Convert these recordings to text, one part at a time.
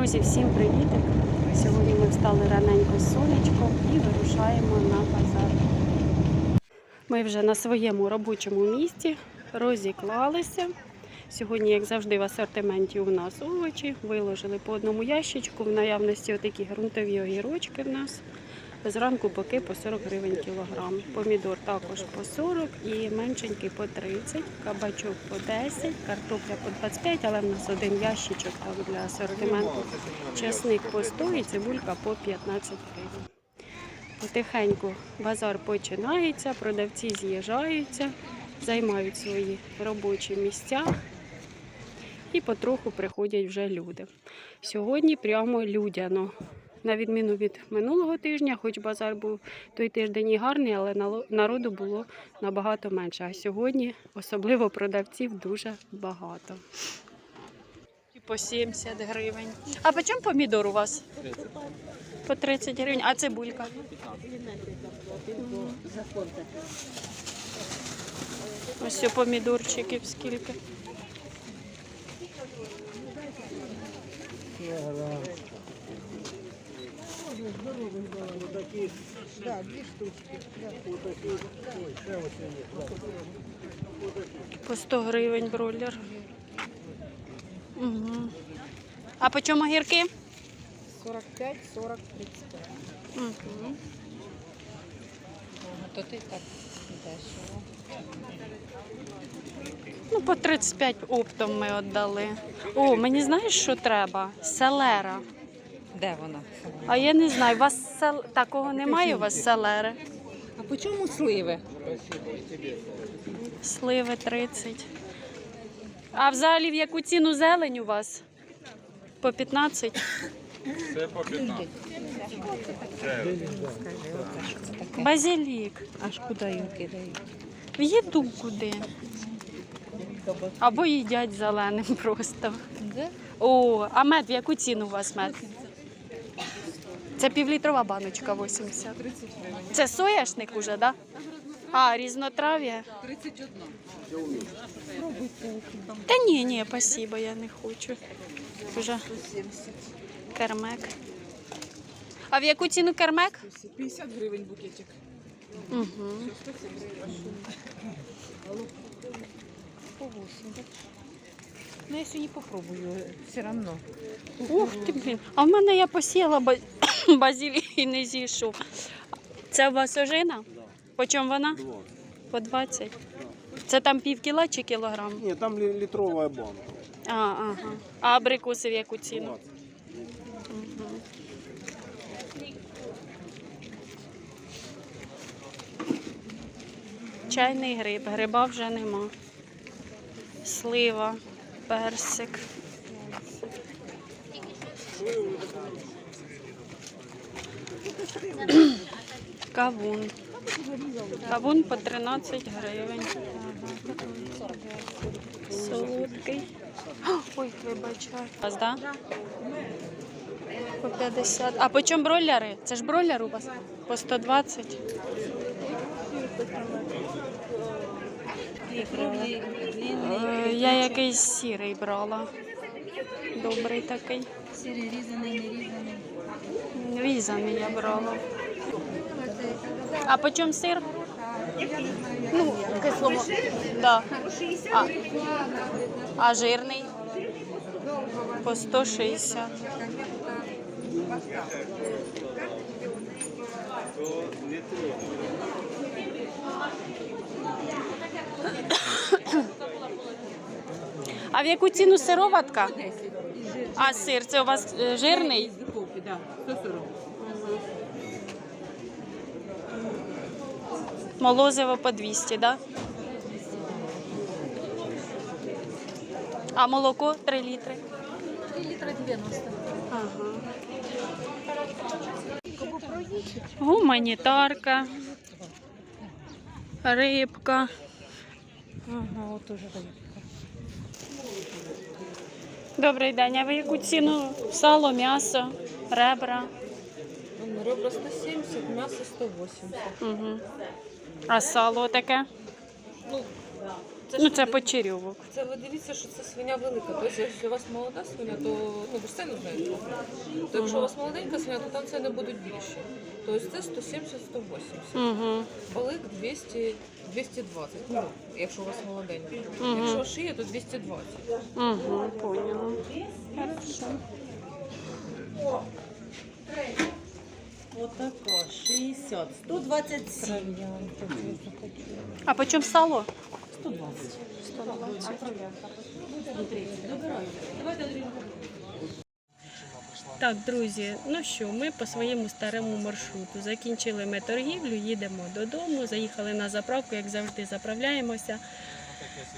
Друзі, всім привітик! Сьогодні ми встали раненько з сонечком і вирушаємо на базар. Ми вже на своєму робочому місці розіклалися. Сьогодні, як завжди, в асортименті у нас овочі. Виложили по одному ящичку. В наявності отакі грунтові огірочки в нас. Зранку боки по 40 гривень кілограм. Помідор також по 40 і меншенький по 30, кабачок по 10, картопля по 25, але в нас один ящичок так, для асортименту. Чесник по 100 і цибулька по 15 гривень. Потихеньку базар починається, продавці з'їжджаються, займають свої робочі місця і потроху приходять вже люди. Сьогодні прямо людяно. На відміну від минулого тижня, хоч базар був той тиждень і гарний, але народу було набагато менше. А сьогодні особливо продавців дуже багато. По 70 гривень. А по чому помідор у вас? По 30 гривень. А цибулька? Ось все помідорчиків скільки. По 100 гривень бройлер. Угу. А по чому огірки? 45, 40, 35. Угу. То ти так дешево. Ну, по 35 оптом ми віддали. О, мені знаєш, що треба? Селера. Де вона? А я не знаю, у вас сел... такого немає у вас селери? А по чому сливи? Сливи 30. А взагалі в яку ціну зелень у вас? По 15? Це по 15. Базилік. Аж куди їм кидають? В їду куди? Або їдять зеленим просто. О, а мед в яку ціну у вас мед? Це півлітрова баночка 80. Це соняшник уже, так? Да? А, різнотрав'я? 31. Та ні, ні, спасибо, я не хочу. Вже кермек. А в яку ціну кермек? 50 гривень букетик. Угу. По 80. Ну, я сьогодні попробую, все одно. Ух ти, блін. А в мене я посіяла ба- базилік і не зійшов. Це у вас ожина? По чому вона? По 20. Це там пів кіла чи кілограм? Ні, там лі- літровая банка. А, ага. А абрикоси в яку ціну? Мгм. Чайний гриб, гриба вже нема. Слива, персик. Кавун. Кавун по 13 гривень. Солодкий. Ой, вибачаю. Вас, да? По 50. А по чому бройлери? Це ж бройлер у вас? По 120. Е, Я якийсь сірий брала. Добрий такий. Сирі різаний, не різаний. Різаний я брала. А по чому сир? Ну, кислому. Да. А, а жирний? По 160. А в яку ціну сироватка? А сир, це у вас е, жирний? З духовки, так. 140. Молозиво по 200, да? А молоко 3 літри. 3 літра 90. Ага. Гуманітарка, рибка. Ага, от уже рибка. Добрий день. А ви яку ціну? Сало, м'ясо, ребра. Ребра 170, м'ясо 180. Угу. А сало таке? Ну, Це Ну, ж це ви- почерьовок. Це ви дивіться, що це свиня велика. Тобто, якщо у вас молода свиня, то ну ви ж це не знаєте. То якщо у вас молоденька свиня, то там ціни будуть більші. Тобто це 170-180. Угу. Балик 200, 220. Ну, якщо у вас молоденька. Якщо шия, то 220. Угу, поняла. Хорошо. Отака, 60, 127. А по чому сало? 120. 120. Так, друзі, ну що, ми по своєму старому маршруту закінчили ми торгівлю, їдемо додому, заїхали на заправку, як завжди, заправляємося.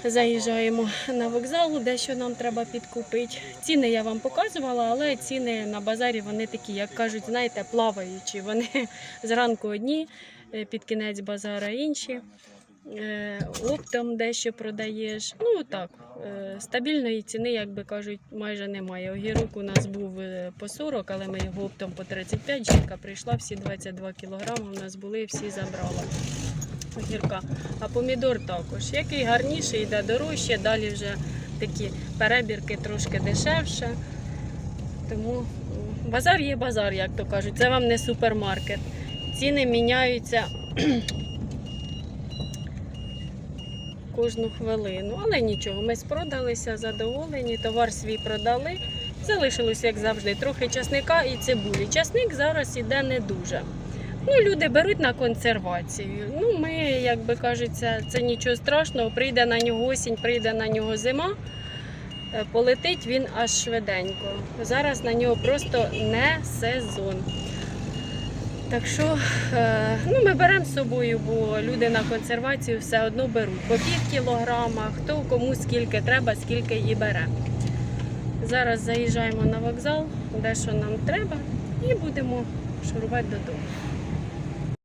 Заїжджаємо на вокзал, дещо нам треба підкупити. Ціни я вам показувала, але ціни на базарі вони такі, як кажуть, знаєте, плаваючі. Вони зранку одні, е, під кінець базара інші. Е, Оптом дещо продаєш. Ну так, е, стабільної ціни, як би кажуть, майже немає. Огірок у нас був по 40, але ми його оптом по 35. Жінка прийшла, всі 22 кілограми у нас були, всі забрала огірка. А помідор також. Який гарніший, йде дорожче, далі вже такі перебірки трошки дешевше. Тому базар є базар, як то кажуть. Це вам не супермаркет. Ціни міняються кожну хвилину. Але нічого, ми спродалися, задоволені, товар свій продали. Залишилось, як завжди, трохи часника і цибулі. Часник зараз іде не дуже. Ну, люди беруть на консервацію. Ну, ми, як би кажеться, це нічого страшного. Прийде на нього осінь, прийде на нього зима. е, Полетить він аж швиденько. Зараз на нього просто не сезон. Так що е, ну, ми беремо з собою, бо люди на консервацію все одно беруть. По пів кілограма, хто кому скільки треба, скільки і бере. Зараз заїжджаємо на вокзал, де що нам треба, і будемо шурувати додому.